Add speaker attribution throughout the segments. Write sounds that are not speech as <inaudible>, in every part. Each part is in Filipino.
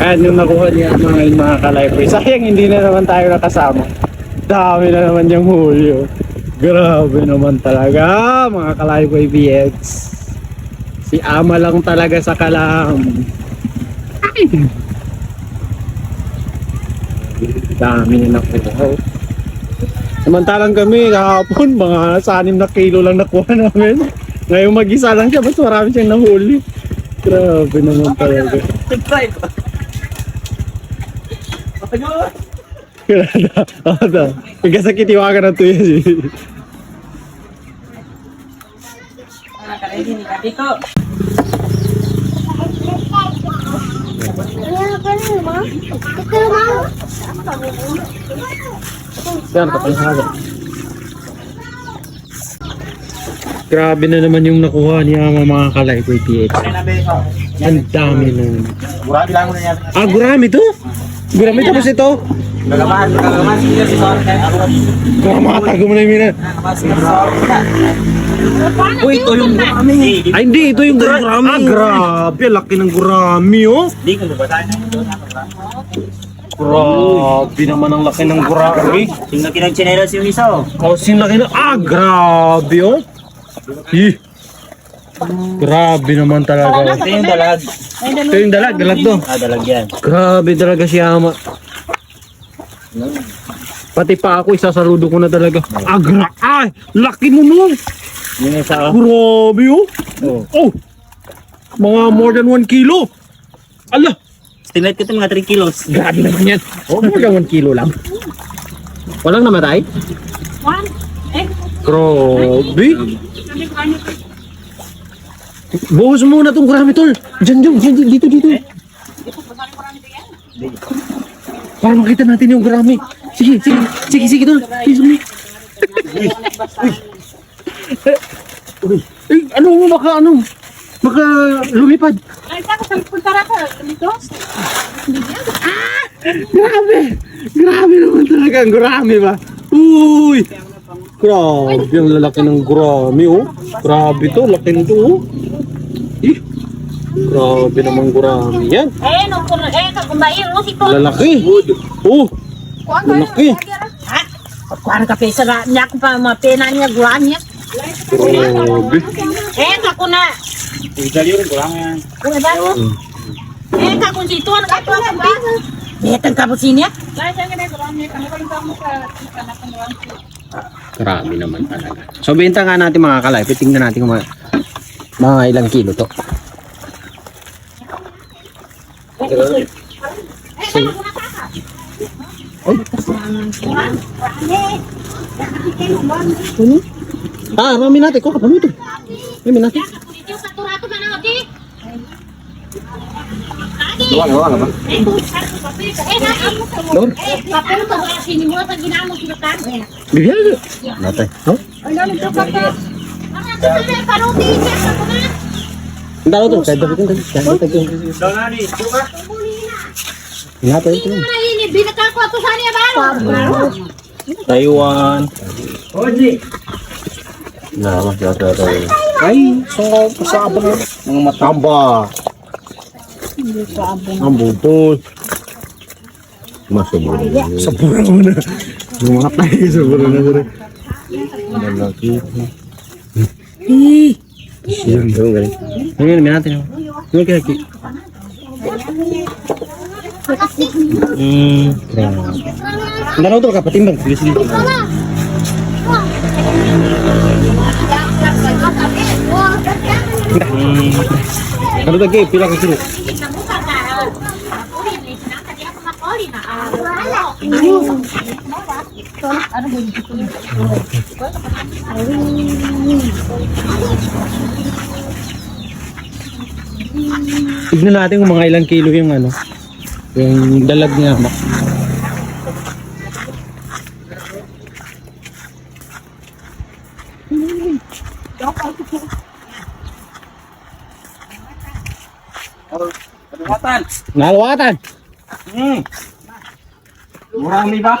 Speaker 1: Ayan yung nakuha niya mga mga ka-library. Sayang hindi na naman tayo nakasama. Dami na naman yung huli. oh. Grabe naman talaga mga ka-library BX. Si Ama lang talaga sa kalam. Ay! Dami na nakuha. oh. Samantalang kami kahapon mga sa na kilo lang nakuha namin. Ngayon mag-isa lang siya, mas marami siyang nahuli. Grabe naman talaga.
Speaker 2: Subscribe.
Speaker 1: Kaya ako na. Pagkasakit iwakan ng tuya si.
Speaker 2: Dito.
Speaker 1: Yan, kapal sa akin. Grabe na naman yung nakuha niya mga mga kalay ko PH. Ang dami na.
Speaker 2: Murah bilang mo na yan.
Speaker 1: Ah, gurami to? Gurami tapos ito?
Speaker 2: Gagamaan, gagamaan sila si Sor.
Speaker 1: Kamatago mo na yung mina.
Speaker 2: Uy, ito yung kami.
Speaker 1: Ay, hindi. Ito yung gurami. Ah, grabe. Laki ng gurami, oh.
Speaker 2: Di ko babasahin na ito.
Speaker 1: Grabe naman ang laki ng gurami.
Speaker 2: Yung nakinag-chinelas yung isa oh.
Speaker 1: Oh, laki na. Ah, grabe, oh. Ih. Grabe naman talaga.
Speaker 2: Ito yung dalag.
Speaker 1: Ito yung dalag, dalag to.
Speaker 2: Ah, dalag yan.
Speaker 1: Grabe talaga si Ama. Pati pa ako, isasaludo ko na talaga. Agra! Ay! Laki mo!
Speaker 2: Yung isa oh.
Speaker 1: Grabe oh!
Speaker 2: Oh.
Speaker 1: Oh! Mga more than 1 kilo! Ala!
Speaker 2: Estimate ko ito mga 3 kilos.
Speaker 1: Grabe naman yan! Oh, more than 1 kilo lang. Walang namatay?
Speaker 3: One. Eh,
Speaker 1: Grabe!
Speaker 3: to?
Speaker 1: Buhos muna tong gurami tol! Diyan, diyan, diyan, dito, dito! Para makita natin yung gurami. Sige, sige, sige, sige tol! Sige, sige. Eh, ano mo baka ano? Baka lumipad.
Speaker 3: Ay, saan ko sa puntara ko? Dito?
Speaker 1: Grabe! Grabe naman talaga gurami ba? Uy! Grabe, ang lalaki ng gurami oh. Grabe to, laki nito oh. Grabe naman gurami yan.
Speaker 3: Eh, no, kung eh, kumain mo si Ton.
Speaker 1: Lalaki. Oh! Lalaki.
Speaker 3: Ha? Kuan ka pesa na niya ko pa mga pena niya gulan niya.
Speaker 1: Grabe.
Speaker 3: Eh, ako na.
Speaker 2: Dali yung kurang yan.
Speaker 3: Kung ba? Eh, ka kung si Ton ka to ka ba? Netang ka sa ngene gulan niya mo
Speaker 1: Grabe naman talaga. So, benta nga natin mga kalay. Tingnan natin kung mga, mga ilang kilo to. Ah, rami natin. Kuha ka pa mo ito. Rami natin.
Speaker 3: Ito sa turato na na di.
Speaker 2: Luwag, luwag ba?
Speaker 3: Eh, na amo sa mo.
Speaker 1: Lord.
Speaker 3: Eh, kapel pa ba sini mo sa ginamo sila kan?
Speaker 1: Bigyan. Natay. Oh?
Speaker 3: Ano nito ka ka? Ang ato sa karuti siya sa kuna.
Speaker 1: Ang dalo to. Kahit dapat yung kahit dapat yung
Speaker 2: Daw na ni. Suka.
Speaker 1: Natay ito.
Speaker 3: Hindi mo na ini binaka ko ato sa niya baro.
Speaker 1: Taiwan.
Speaker 2: Oji.
Speaker 1: Nah, mas ada ada. Ay, so kasabang mga matamba. Ang butol. Masubura. Sabura mo na. Lumatay, sabura na sabura. Lalaki. Ih. Yan, gawin galing. Ngayon, may natin. Ngayon kaya ki. Hmm. Hmm. Gabe? Pila kilo? Tignan natin kung mga ilang kilo yung ano. Yung dalag niya.
Speaker 2: Watan.
Speaker 1: Nalawatan.
Speaker 2: Hmm. Marami ba?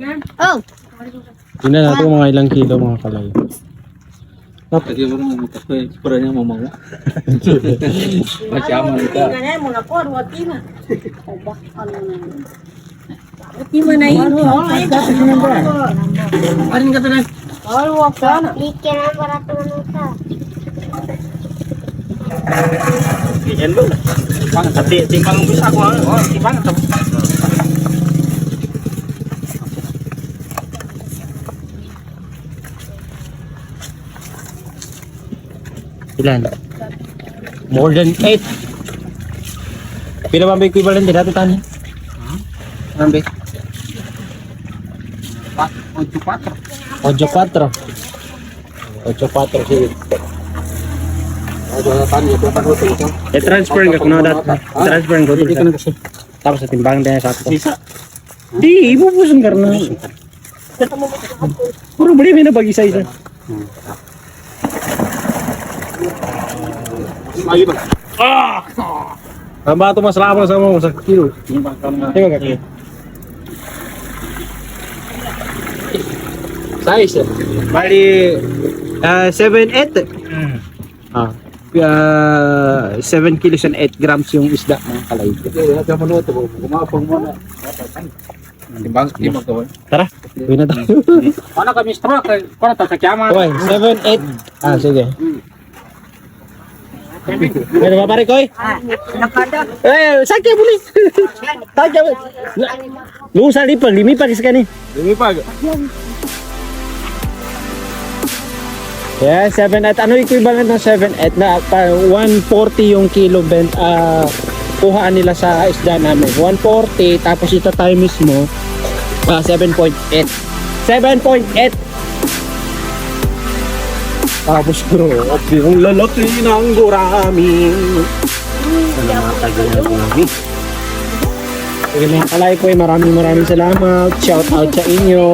Speaker 3: Oh,
Speaker 1: Tingnan natin kung mga ilang kilo mga kalay.
Speaker 2: Lagi mo naman ito. Para niya mamaw. <laughs> Masyama ito.
Speaker 3: ganyan mo na po, wati na. Wati mo na yun.
Speaker 2: Ano ka tanan?
Speaker 3: Wak ka na.
Speaker 2: Yan doon. Pang tati, timbang mo sa ako. Oh, timbang to.
Speaker 1: Ilan? More than 8. Pila ba ang equivalent din natin tanya? Ano ba?
Speaker 2: Ocho patro.
Speaker 1: 8-4. 8-4 sige.
Speaker 2: Ocho na tanya. Ito pa ko ito.
Speaker 1: I-transfer ko na dat. Transfer
Speaker 2: na kasi.
Speaker 1: Tapos sa timbang din sa ato. Di, ibubusan ka na. Puro bali may nabagi sa isa.
Speaker 2: Ayo ba?
Speaker 1: Ang bato mas lama sa mo sa kilo. Ba kaki? Size. Bali, uh, 7-8. Ah. Uh, 7 kilos and 8 grams yung isda mga kalay.
Speaker 2: Wala ka mo ito. Kumapang mo na. Timbang, timbang ba?
Speaker 1: Tara, uwi na tayo. <laughs>
Speaker 2: Ano kami stroke? Kung ito, kakyama.
Speaker 1: Okay, 7-8. Ah, sige. Ano ba pare koy?
Speaker 3: Nakada.
Speaker 1: Eh, sakya buli. Sakya. Lu sa lipan, limi pa kis kani.
Speaker 2: Limi pa.
Speaker 1: Yeah, 7 at ano equivalent ng 7 at na pa 140 yung kilo bent ah kuhaan nila sa isda namin. 140 tapos ito tayo mismo ah 7.8. 7.8 tapos bro, yung lalaki ng gurami. Ano mga tagal na gurami? Sige mga kalay ko, maraming maraming salamat. Shout out sa inyo.